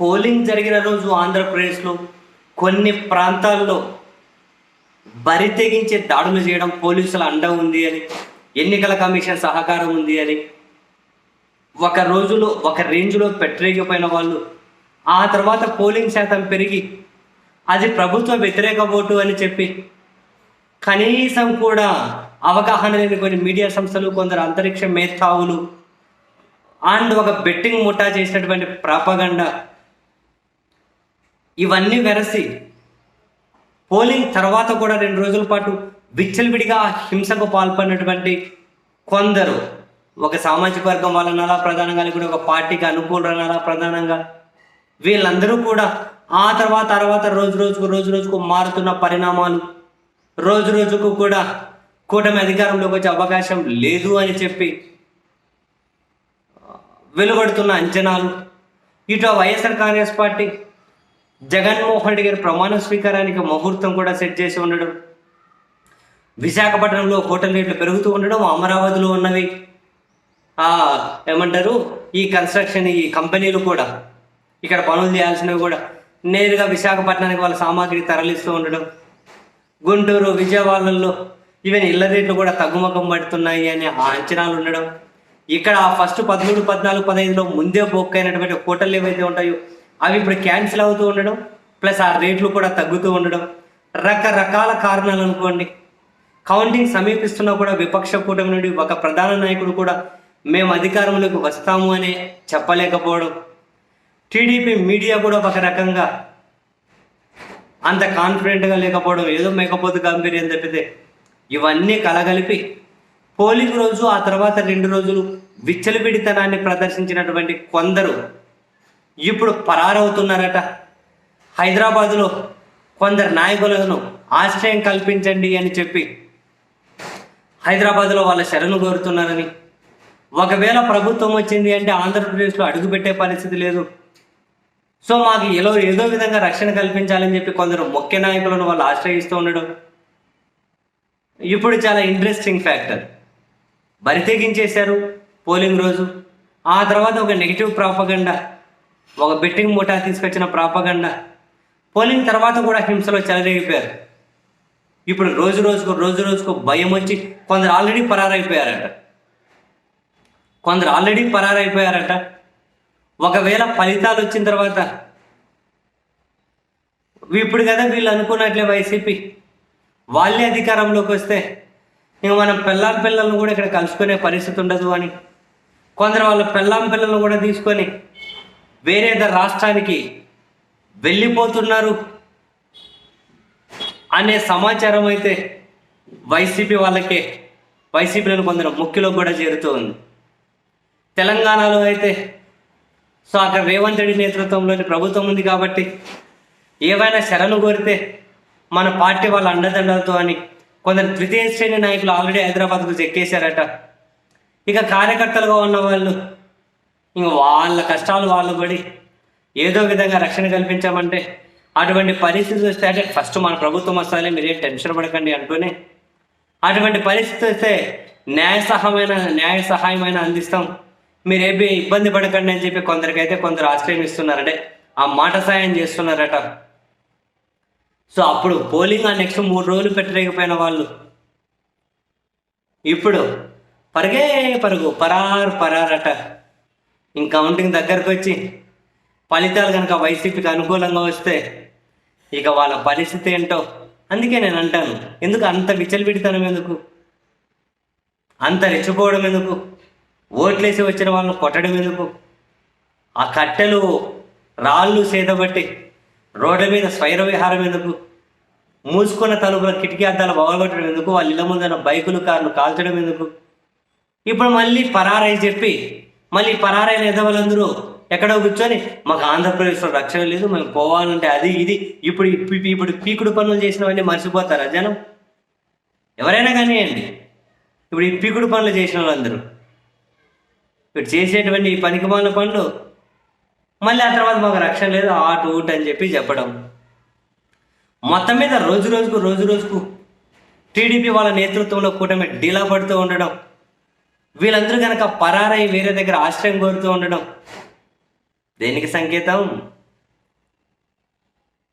Polling జరిగిన రోజు ఆంధ్రప్రదేశ్లో కొన్ని ప్రాంతాల్లో బరి తెగించే దాడులు చేయడం పోలీసుల అండ ఉంది అని ఎన్నికల కమిషన్ సహకారం ఉంది అని. ఒక రోజులో ఒక రేంజ్లో పెట్టరేగిపోయిన వాళ్ళు ఆ తర్వాత పోలింగ్ శాతం పెరిగి అది ప్రభుత్వ వ్యతిరేక ఓటు అని చెప్పి కనీసం కూడా అవగాహన లేని కొన్ని మీడియా సంస్థలు కొందరు అంతరిక్ష మేధావులు అండ్ ఒక బెట్టింగ్ ముఠా చేసినటువంటి ప్రాపగండ ఇవన్నీ వెరసి పోలింగ్ తర్వాత కూడా రెండు రోజుల పాటు విచ్చలవిడిగా హింసకు పాల్పడినటువంటి కొందరు ఒక సామాజిక వర్గం వాళ్ళనలా ప్రధానంగా లేకుంటే ఒక పార్టీకి అనుకూలనలా ప్రధానంగా వీళ్ళందరూ కూడా ఆ తర్వాత తర్వాత రోజు రోజుకు రోజు రోజుకు మారుతున్న పరిణామాలు రోజు రోజుకు కూడా కూటమి అధికారంలోకి వచ్చే అవకాశం లేదు అని చెప్పి వెలువడుతున్న అంచనాలు. ఇటు YSR Congress party Jaganmohan Reddy గారి ప్రమాణ స్వీకారానికి ముహూర్తం కూడా సెట్ చేసి ఉండడం విశాఖపట్నంలో హోటల్ రేట్లు పెరుగుతూ ఉండడం అమరావతిలో ఉన్నవి. ఏమంటారు? ఈ కన్స్ట్రక్షన్ ఈ కంపెనీలు కూడా ఇక్కడ పనులు చేయాల్సినవి కూడా నేరుగా విశాఖపట్నానికి వాళ్ళ సామాగ్రి తరలిస్తూ ఉండడం. గుంటూరు విజయవాడల్లో ఈవెన్ ఇళ్ళ రేట్లు కూడా తగ్గుముఖం పడుతున్నాయి అనే అంచనాలు ఉండడం. ఇక్కడ ఫస్ట్ పదమూడు పద్నాలుగు పదహైదులో ముందే బుక్ అయినటువంటి హోటల్ ఏవైతే ఉంటాయో అవి ఇప్పుడు క్యాన్సిల్ అవుతూ ఉండడం ప్లస్ ఆ రేట్లు కూడా తగ్గుతూ ఉండడం రకరకాల కారణాలు అనుకోండి. కౌంటింగ్ సమీపిస్తున్నా కూడా విపక్ష కూటమి నుండి ఒక ప్రధాన నాయకుడు కూడా మేము అధికారంలోకి వస్తాము అని చెప్పలేకపోవడం. టీడీపీ మీడియా కూడా ఒక రకంగా అంత కాన్ఫిడెంట్గా లేకపోవడం ఏదో మేకపోతే గంభీర్యం తప్పితే ఇవన్నీ కలగలిపి పోలింగ్ రోజు ఆ తర్వాత రెండు రోజులు విచ్చలవిడితనాన్ని ప్రదర్శించినటువంటి కొందరు ఇప్పుడు పరారవుతున్నారట. హైదరాబాదులో కొందరు నాయకులను ఆశ్రయం కల్పించండి అని చెప్పి హైదరాబాద్లో వాళ్ళ శరణు కోరుతున్నారని. ఒకవేళ ప్రభుత్వం వచ్చింది అంటే ఆంధ్రప్రదేశ్లో అడుగుపెట్టే పరిస్థితి లేదు. సో మాకు ఏదో ఏదో విధంగా రక్షణ కల్పించాలని చెప్పి కొందరు ముఖ్య నాయకులను వాళ్ళు ఆశ్రయిస్తూ ఉండడం. ఇప్పుడు చాలా ఇంట్రెస్టింగ్ ఫ్యాక్టర్ బరితెగించేశారు పోలింగ్ రోజు. ఆ తర్వాత ఒక నెగిటివ్ ప్రాపగండా ఒక బెట్టింగ్ ముఠా తీసుకొచ్చిన ప్రాపగండ. పోలింగ్ తర్వాత కూడా హింసలో చెలరేగిపోయారు. ఇప్పుడు రోజు రోజుకు రోజు రోజుకు భయం వచ్చి కొందరు ఆల్రెడీ పరారైపోయారట. కొందరు ఆల్రెడీ పరారైపోయారట. ఒకవేళ ఫలితాలు వచ్చిన తర్వాత ఇప్పుడు కదా వీళ్ళు అనుకున్నట్లే వైసీపీ. వాళ్ళే అధికారంలోకి వస్తే ఇంక మనం పెళ్ళాం పిల్లలను కూడా ఇక్కడ కలుసుకునే పరిస్థితి ఉండదు అని కొందరు వాళ్ళ పెళ్ళాం పిల్లలను కూడా తీసుకొని వేరే రాష్ట్రానికి వెళ్ళిపోతున్నారు అనే సమాచారం అయితే వైసీపీ వాళ్ళకే. వైసీపీలను కొందరు ముఖ్యలో కూడా చేరుతూ ఉంది. తెలంగాణలో అయితే సో అక్కడ రేవంత్ రెడ్డి నేతృత్వంలోని ప్రభుత్వం ఉంది కాబట్టి ఏవైనా శరణు కోరితే మన పార్టీ వాళ్ళ అండదండలతో అని కొందరు తృతీయ శ్రేణి నాయకులు ఆల్రెడీ హైదరాబాద్కు చెక్కేశారట. ఇక కార్యకర్తలుగా ఉన్న వాళ్ళు ఇంక వాళ్ళ కష్టాలు వాళ్ళు పడి ఏదో విధంగా రక్షణ కల్పించామంటే అటువంటి పరిస్థితి వస్తే అంటే ఫస్ట్ మన ప్రభుత్వం వస్తాలే మీరేం టెన్షన్ పడకండి అంటూనే అటువంటి పరిస్థితి వస్తే న్యాయ సహాయమైన న్యాయ సహాయమైన అందిస్తాం. మీరేమి ఇబ్బంది పడకండి అని చెప్పి కొందరికైతే కొందరు ఆశ్రయం ఇస్తున్నారంటే ఆ మాట సాయం చేస్తున్నారట. సో అప్పుడు పోలింగ్ ఆ నెక్స్ట్ మూడు రోజులు పెట్టలేకపోయిన వాళ్ళు. ఇప్పుడు పరుగే పరుగు పరార్ పరారట. ఇంక కౌంటింగ్ దగ్గరకు వచ్చి ఫలితాలు కనుక వైసీపీకి అనుకూలంగా వస్తే ఇక వాళ్ళ పరిస్థితి ఏంటో అందుకే నేను అంటాను. ఎందుకు అంత విచ్చలవిడితనం ఎందుకు? అంత రెచ్చిపోవడం ఎందుకు? ఓట్లేసి వచ్చిన వాళ్ళని కొట్టడం ఎందుకు? ఆ కట్టెలు రాళ్ళు సేదబట్టి రోడ్ల మీద స్వైర విహారం ఎందుకు? మూసుకున్న తలుపుల కిటికీ అద్దాలు బగలగొట్టడం ఎందుకు? వాళ్ళ ఇళ్ళ ముందర బైకులు కార్లు కాల్చడం ఎందుకు? ఇప్పుడు మళ్ళీ పరారై చెప్పి మళ్ళీ పరారైన ఎదవలందరూ ఎక్కడో కూర్చొని మాకు ఆంధ్రప్రదేశ్లో రక్షణ లేదు మేము పోవాలంటే అది ఇది ఇప్పుడు ఇప్పుడు పీకుడు పనులు చేసినవన్నీ మర్చిపోతారా జనం? ఎవరైనా కానివ్వండి ఇప్పుడు ఈ పీకుడు పనులు చేసిన వాళ్ళందరూ ఇప్పుడు చేసేటువంటి ఈ పనికిమాల పనులు మళ్ళీ ఆ తర్వాత మాకు రక్షణ లేదు ఆటు ఊటు అని చెప్పి చెప్పడం. మొత్తం మీద రోజు రోజుకు రోజు రోజుకు టీడీపీ వాళ్ళ నేతృత్వంలో కూటమి డీలా పడుతూ ఉండడం. వీళ్ళందరూ కనుక పరారై వేరే దగ్గర ఆశ్రయం కోరుతూ ఉండడం దేనికి సంకేతం?